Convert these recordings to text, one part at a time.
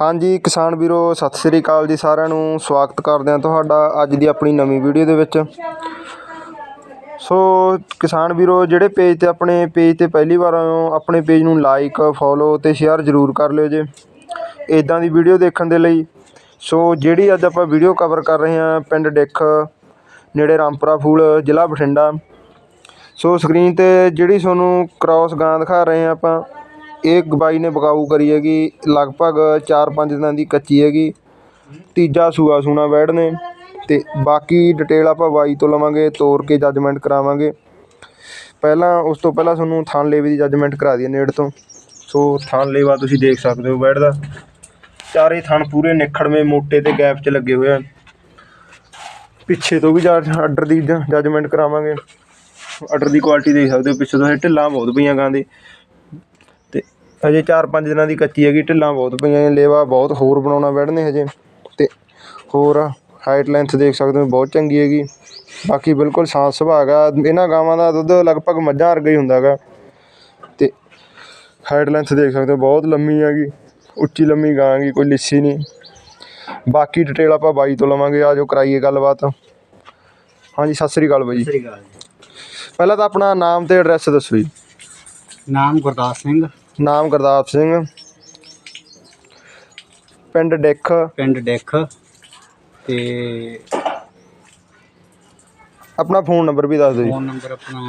ਹਾਂਜੀ, ਕਿਸਾਨ ਵੀਰੋ, ਸਤਿ ਸ੍ਰੀ ਅਕਾਲ ਜੀ ਸਾਰਿਆਂ ਨੂੰ। ਸਵਾਗਤ ਕਰਦੇ ਹਾਂ ਤੁਹਾਡਾ ਅੱਜ ਦੀ ਆਪਣੀ ਨਵੀਂ ਵੀਡੀਓ ਦੇ ਵਿੱਚ। ਸੋ, ਕਿਸਾਨ ਵੀਰੋ, ਜਿਹੜੇ ਪੇਜ ਤੇ ਆਪਣੇ ਪੇਜ ਤੇ ਪਹਿਲੀ ਵਾਰ ਆਏ ਹੋ, ਆਪਣੇ ਪੇਜ ਨੂੰ ਲਾਈਕ ਫੋਲੋ ਤੇ ਸ਼ੇਅਰ ਜ਼ਰੂਰ ਕਰ ਲਿਓ ਜੇ। ਇਦਾਂ ਦੀ ਵੀਡੀਓ ਦੇਖਣ ਦੇ ਲਈ। ਸੋ, ਜਿਹੜੀ ਅੱਜ ਆਪਾਂ ਵੀਡੀਓ ਕਵਰ ਕਰ ਰਹੇ ਹਾਂ, ਪਿੰਡ ਡਿੱਖ, ਨੇੜੇ ਰਾਮਪੁਰਾ ਫੂਲ, ਜ਼ਿਲ੍ਹਾ ਬਠਿੰਡਾ। ਸੋ ਸਕਰੀਨ ਤੇ ਜਿਹੜੀ ਤੁਹਾਨੂੰ ਕ੍ਰਾਸ ਗਾਂ ਦਿਖਾ ਰਹੇ ਹਾਂ ਆਪਾਂ ਇਹ ਬਾਈ ਨੇ ਬਕਾਊ ਕਰੀ ਹੈਗੀ, ਲਗਭਗ 4-5 ਦਿਨਾਂ ਦੀ ਕੱਚੀ ਹੈਗੀ। ਤੀਜਾ ਸੂਆ ਸੂਣਾ ਬੈੜ ਨੇ ਤੇ ਬਾਕੀ ਡਿਟੇਲ ਆਪਾਂ ਬਾਈ ਤੋਂ ਲਵਾਂਗੇ, ਤੋਰ ਕੇ ਜੱਜਮੈਂਟ ਕਰਾਵਾਂਗੇ। ਪਹਿਲਾਂ, ਉਸ ਤੋਂ ਪਹਿਲਾਂ ਤੁਹਾਨੂੰ ਥਾਨ ਲੇਵੇ ਦੀ ਜੱਜਮੈਂਟ ਕਰਾ ਦਈਏ ਨੇੜ ਤੋਂ। ਸੋ ਥਾਨ ਲੇਵਾ ਤੁਸੀਂ ਦੇਖ ਸਕਦੇ ਹੋ ਬੈੜ ਦਾ ਚਾਰੇ ਥਣ ਪੂਰੇ ਨਿਖੜਵੇਂ, ਮੋਟੇ ਤੇ ਗੈਪ 'ਚ ਲੱਗੇ ਹੋਏ ਆ। ਪਿੱਛੇ ਤੋਂ ਵੀ ਆਰਡਰ ਦੀ ਜੱਜਮੈਂਟ ਕਰਾਵਾਂਗੇ। ਆਰਡਰ ਦੀ ਕੁਆਲਿਟੀ ਦੇਖ ਸਕਦੇ ਹੋ, ਪਿੱਛੇ ਤੋਂ ਇਹ ਢਿੱਲਾਂ ਬਹੁਤ ਪਈਆਂ ਗਾਂ ਦੇ। ਹਜੇ 4-5 ਦਿਨਾਂ ਦੀ ਕੱਚੀ ਹੈਗੀ ਢਿੱਲਾਂ ਬਹੁਤ ਪਈਆਂ ਨੇ ਲੇਵਾ ਬਹੁਤ ਹੋਰ ਬਣਾਉਣਾ ਬੈਠਨੇ ਹਜੇ ਤੇ ਹੋਰ ਹਾਈਟ ਲੈਂਥ ਦੇਖ ਸਕਦੇ ਹੋ ਬਹੁਤ ਚੰਗੀ ਹੈਗੀ। ਬਾਕੀ ਬਿਲਕੁਲ ਸਾਫ਼ ਸੁਭਾਅ ਹੈਗਾ ਇਹਨਾਂ ਗਾਵਾਂ ਦਾ ਦੁੱਧ ਲਗਭਗ ਮੱਝਾਂ ਵਰਗਾ ਹੀ ਹੁੰਦਾ ਹੈਗਾ। ਤੇ ਹਾਈਟ ਲੈਂਥ ਦੇਖ ਸਕਦੇ ਹੋ ਬਹੁਤ ਲੰਮੀ ਹੈਗੀ ਉੱਚੀ ਲੰਮੀ ਗਾਂ ਹੈਗੀ ਕੋਈ ਲਿੱਸੀ ਨਹੀਂ। ਬਾਕੀ ਡਿਟੇਲ ਆਪਾਂ ਬਾਈ ਤੋਂ ਲਵਾਂਗੇ ਆ ਜੋ ਕਰਾਈਏ ਗੱਲਬਾਤ। ਹਾਂਜੀ ਸਤਿ ਸ੍ਰੀ ਅਕਾਲ ਬਾਈ। ਜੀ ਸ੍ਰੀ ਅਕਾਲ ਪਹਿਲਾਂ ਤਾਂ ਆਪਣਾ ਨਾਮ ਤੇ ਐਡਰੈਸ ਦੱਸੋ ਜੀ। ਨਾਮ ਗੁਰਦਾਸ ਸਿੰਘ ਨਾਮ ਗੁਰਦਾਸ ਸਿੰਘ। ਪਿੰਡ ਡਿੱਖ। ਪਿੰਡ ਡਿੱਖ। ਤੇ ਆਪਣਾ ਫੋਨ ਨੰਬਰ ਵੀ ਦੱਸ ਦਿਓ ਜੀ। ਫੋਨ ਨੰਬਰ ਆਪਣਾ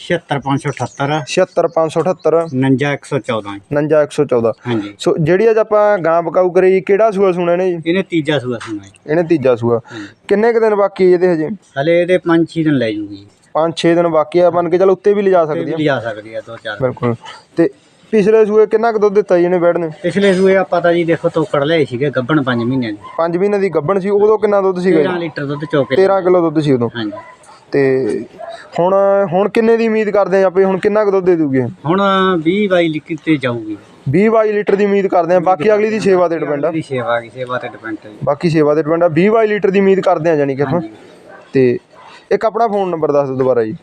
76578 76578 59114 59114 ਹਾਂਜੀ। ਸੋ ਜਿਹੜੀ ਅੱਜ ਆਪਾਂ ਗਾਂ ਬਕਾਊ ਕਰੀ ਕਿਹੜਾ ਸੂਆ ਸੁਣਿਆ ਨੇ ਜੀ? ਇਹਨੇ ਤੀਜਾ ਸੂਆ ਸੁਣਾ ਜੀ। ਇਹਨੇ ਤੀਜਾ ਸੂਆ। ਕਿੰਨੇ ਕੁ ਦਿਨ ਬਾਕੀ ਇਹਦੇ ਹਜੇ? ਹਲੇ ਇਹਦੇ 5-6 ਦਿਨ ਲੈ ਜੂਗੀ 5-6 ਦਿਨ ਬਾਕੀ ਆ ਮੰਨ ਕੇ ਚੱਲ ਉੱਤੇ ਵੀ ਲਿਜਾ ਸਕਦੀ ਆ। ਲਿਜਾ ਸਕਦੀ ਆ ਦੋ ਚਾਰ। ਬਿਲਕੁਲ। ਤੇ ਪਿਛਲੇ ਸੂਏ ਕਿੰਨਾ ਕੁ ਦੁੱਧ ਦਿੱਤਾ ਜੀ ਇਹਨੇ ਬੈੜ ਨੇ? ਪਿਛਲੇ ਸੂਏ ਆਪਾਂ ਤਾਂ ਜੀ ਦੇਖੋ ਤੋਕੜ ਲਏ ਸੀਗੇ ਗੱਬਣ 5 ਮਹੀਨਿਆਂ ਦੀ। 5 ਮਹੀਨੇ ਦੀ ਗੱਭਣ ਸੀ ਉਦੋਂ ਕਿੰਨਾ ਦੁੱਧ ਸੀਗਾ 13 ਜੀ ਲੀਟਰ ਦੁੱਧ ਚੋਕੇ 13 ਕਿਲੋ ਦੁੱਧ ਸੀ ਉਦੋਂ। ਹਾਂਜੀ। ਤੇ ਹੁਣ ਹੁਣ ਕਿੰਨੇ ਦੀ ਉਮੀਦ ਕਰਦੇ ਆ ਆਪਾਂ? ਹੁਣ ਕਿੰਨਾ ਕੁ ਦੁੱਧ ਦੇ ਦੂਗੇ? ਹੁਣ 20 22 ਲੀਟਰ ਤੇ ਜਾਊਗੀ। 20 22 ਲੀਟਰ ਦੀ ਉਮੀਦ ਕਰਦੇ ਆ। ਬਾਕੀ ਅਗਲੀ ਦੀ ਸੇਵਾ ਤੇ ਡਿਪੈਂਡ ਆ। ਦੀ ਸੇਵਾ ਕੀ ਸੇਵਾ ਤੇ ਡਿਪੈਂਡ ਹੈ ਬਾਕੀ ਸੇਵਾ ਤੇ ਡਿਪੈਂਡ ਆ। 20 22 ਲੀਟਰ ਦੀ ਉਮੀਦ ਕਰਦੇ ਆ ਜਾਨੀ ਕਿ ਆਪਾਂ। ਹਾਂਜੀ। ਤੇ ਇੱਕ ਆਪਣਾ ਫੋਨ ਨੰਬਰ ਦੱਸ ਦਿਓ ਦੁਬਾਰਾ ਜੀ।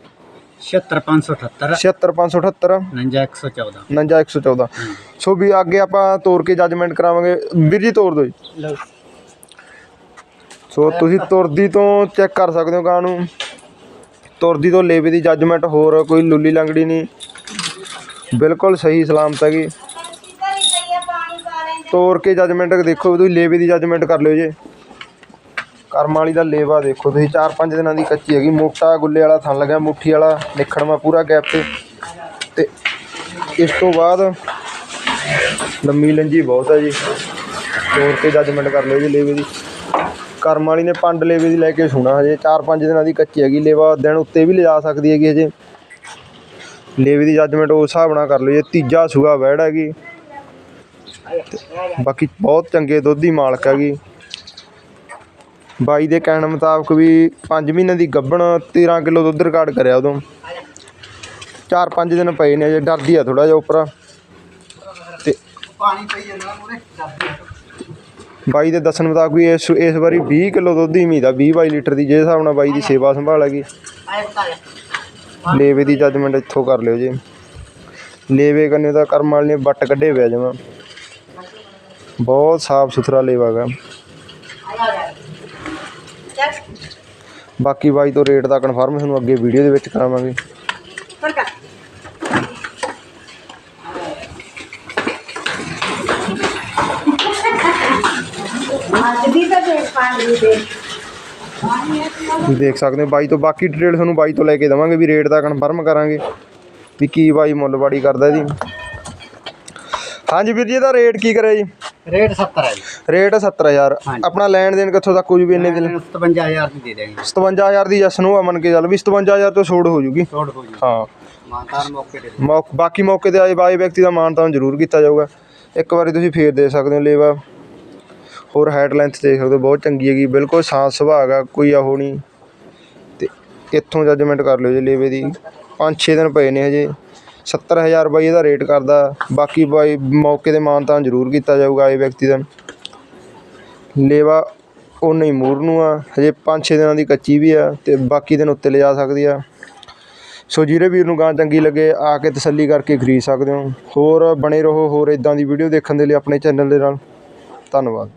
76578 76578 59114 59114 ਸੋ ਵੀ ਅੱਗੇ ਆਪਾਂ ਤੋਰ ਕੇ ਜੱਜਮੈਂਟ ਕਰਾਵਾਂਗੇ। ਵੀਰ ਜੀ ਤੋਰ ਦਿਓ ਜੀ। ਸੋ ਤੁਸੀਂ ਤੁਰਦੀ ਤੋਂ ਚੈੱਕ ਕਰ ਸਕਦੇ ਹੋ ਗਾਂ ਨੂੰ। ਤੁਰਦੀ ਤੋਂ ਲੇਵੇ ਦੀ ਜੱਜਮੈਂਟ ਹੋਰ ਕੋਈ ਲੁੱਲੀ ਲੰਗੜੀ ਨਹੀਂ। ਬਿਲਕੁਲ ਸਹੀ ਸਲਾਮਤ ਹੈਗੀ। ਤੋਰ ਕੇ ਜੱਜਮੈਂਟ ਦੇਖੋ ਤੁਸੀਂ ਲੇਵੇ ਦੀ ਜੱਜਮੈਂਟ ਕਰ ਲਿਓ ਜੇ। ਕਰਮ ਵਾਲੀ ਦਾ ਲੇਵਾ ਦੇਖੋ ਤੁਸੀਂ 4-5 ਦਿਨਾਂ ਦੀ ਕੱਚੀ ਹੈਗੀ। ਮੋਟਾ ਗੁੱਲੇ ਵਾਲਾ ਥਣ ਲੱਗਿਆ, ਮੁੱਠੀ ਵਾਲਾ ਨਿਖੜਵਾ ਪੂਰਾ ਗੈਪ ਤੇ। ਤੇ ਇਸ ਤੋਂ ਬਾਅਦ ਲੰਮੀ ਲੰਜੀ ਬਹੁਤ ਹੈ ਜੀ। ਤੋਰ 'ਤੇ ਜੱਜਮੈਂਟ ਕਰ ਲਿਓ ਜੀ ਲੇਵੇ ਦੀ। ਕਰਮ ਵਾਲੀ ਨੇ ਪੰਡ ਲੇਵੇ ਦੀ ਲੈ ਕੇ ਸੁਣਾ ਹਜੇ। 4-5 ਦਿਨਾਂ ਦੀ ਕੱਚੀ ਹੈਗੀ, ਲੇਵਾ ਦਿਨ ਉੱਤੇ ਵੀ ਲਿਜਾ ਸਕਦੀ ਹੈਗੀ ਹਜੇ। ਲੇਵੇ ਦੀ ਜੱਜਮੈਂਟ ਉਸ ਹਿਸਾਬ ਨਾਲ ਕਰ ਲਓ ਜੇ। ਤੀਜਾ ਸੂਆ ਵੈੜ ਹੈਗੀ। ਬਾਕੀ ਬਹੁਤ ਚੰਗੇ ਦੁੱਧ ਦੀ ਮਾਲਕ ਹੈਗੀ। ਬਾਈ ਦੇ ਕਹਿਣ ਮੁਤਾਬਕ ਵੀ 5 ਮਹੀਨੇ ਦੀ ਗੱਭਣ 13 ਕਿਲੋ ਦੁੱਧ ਰਿਕਾਰਡ ਕਰਿਆ ਉਦੋਂ। 4-5 ਦਿਨ ਪਏ ਨੇ ਜੇ ਡਰਦੀ ਆ ਥੋੜਾ ਜਿਹਾ ਉੱਪਰ। ਤੇ ਪਾਣੀ ਪਈ ਜਾਂਦਾ ਮੂਰੇ ਬਾਈ ਦੇ ਦੱਸਣ ਮੁਤਾਬਕ ਵੀ ਇਸ ਇਸ ਵਾਰੀ 20 ਕਿਲੋ ਦੁੱਧ ਦੀ ਉਮੀਦ ਆ 20 22 ਲੀਟਰ ਦੀ ਜੇ ਹਿਸਾਬ ਨਾਲ ਬਾਈ ਦੀ ਸੇਵਾ ਸੰਭਾਲ ਹੈਗੀ। ਲੇਵੇ ਦੀ ਜੱਜਮੈਂਟ ਇੱਥੋਂ ਕਰ ਲਿਓ ਜੀ। ਲੇਵੇ ਕੰਨੇ ਦਾ ਕਰਮ ਵਾਲੇ ਨੇ ਵੱਟ ਕੱਢੇ ਪਿਆ ਜਮਾ। ਬਹੁਤ ਸਾਫ਼ ਸੁਥਰਾ ਲੇਵਾ ਗਾ ਬਾਕੀ ਬਾਈ ਤੋਂ ਰੇਟ ਦਾ ਕਨਫਰਮ ਤੁਹਾਨੂੰ ਅੱਗੇ ਵੀਡੀਓ ਦੇ ਵਿੱਚ ਕਰਾਵਾਂਗੇ। ਤੁਸੀਂ ਦੇਖ ਸਕਦੇ ਹੋ ਬਾਈ ਤੋਂ। ਬਾਕੀ ਡਿਟੇਲ ਤੁਹਾਨੂੰ ਬਾਈ ਤੋਂ ਲੈ ਕੇ ਦੇਵਾਂਗੇ ਵੀ ਰੇਟ ਦਾ ਕਨਫਰਮ ਕਰਾਂਗੇ ਵੀ ਕੀ ਬਾਈ ਮੁੱਲਵਾੜੀ ਕਰਦਾ ਇਹਦੀ ਹਾਂਜੀ ਵੀਰ ਜੀ ਇਹਦਾ ਰੇਟ ਕੀ ਕਰਿਆ ਜੀ? ਰੇਟ 70 ਹੈ ਜੀ। ਰੇਟ 70000 ਹਾਂਜੀ। ਆਪਣਾ ਲੈਣ ਦੇਣ ਕਿੱਥੋਂ ਤੱਕ ਹੋ ਜੂਗੀ ਇੰਨੇ ਦਿਨ? 57000 ਦੀ ਦੇ ਦੇਂਗੇ 57000 ਦੀ ਜਸ ਨੂੰ ਆ ਮੰਨ ਕੇ ਚੱਲ ਵੀ 57000 ਤੋਂ ਛੋੜ ਹੋ ਜੂਗੀ। ਛੋੜ ਹੋ ਜੀ ਹਾਂ। ਮਾਨਤਾਰ ਮੌਕੇ ਤੇ ਬਾਕੀ ਮੌਕੇ ਤੇ ਆਏ ਬਾਏ ਵਿਅਕਤੀ ਦਾ ਮਾਨ ਤਾਂ ਜ਼ਰੂਰ ਕੀਤਾ ਜਾਊਗਾ। ਇੱਕ ਵਾਰੀ ਤੁਸੀਂ ਫੇਰ ਦੇ ਸਕਦੇ ਹੋ ਲੇਵਾ। ਹੋਰ ਹਾਈਟ ਲੈਂਥ ਦੇਖ ਸਕਦੇ ਹੋ ਬਹੁਤ ਚੰਗੀ ਹੈਗੀ। ਬਿਲਕੁਲ ਸਾਫ਼ ਸੁਭਾਅ ਹੈਗਾ ਕੋਈ ਉਹ ਨਹੀਂ। ਤੇ ਇੱਥੋਂ ਜੱਜਮੈਂਟ ਕਰ ਲਿਓ ਜੀ ਲੇਵੇ ਦੀ। 5-6 ਦਿਨ ਪਏ ਨੇ ਹਜੇ। 70000 ਬਾਈ ਇਹਦਾ ਰੇਟ ਕਰਦਾ। ਬਾਕੀ ਬਾਈ ਮੌਕੇ ਤੇ ਮਾਨ ਤਾਂ ਜ਼ਰੂਰ ਕੀਤਾ ਜਾਊਗਾ ਇਹ ਵਿਅਕਤੀ ਦਾ। ਲੇਵਾ ਉਹ ਨਹੀਂ ਮੂਰ ਨੂੰ ਆ। ਹਜੇ 5-6 ਦਿਨਾਂ ਦੀ ਕੱਚੀ ਵੀ ਆ ਤੇ ਬਾਕੀ ਦਿਨ ਉੱਤੇ ਲਿਜਾ ਸਕਦੀ ਆ। ਸੋ ਜਿਹੜੇ ਵੀਰ ਨੂੰ ਗਾਂ ਚੰਗੀ ਲੱਗੇ, ਆ ਕੇ ਤਸੱਲੀ ਕਰਕੇ ਖਰੀਦ ਸਕਦੇ ਹੋ। ਹੋਰ ਬਣੇ ਰਹੋ, ਹੋਰ ਇਦਾਂ ਦੀ ਵੀਡੀਓ ਦੇਖਣ ਦੇ ਲਈ ਆਪਣੇ ਚੈਨਲ ਦੇ ਨਾਲ। ਧੰਨਵਾਦ।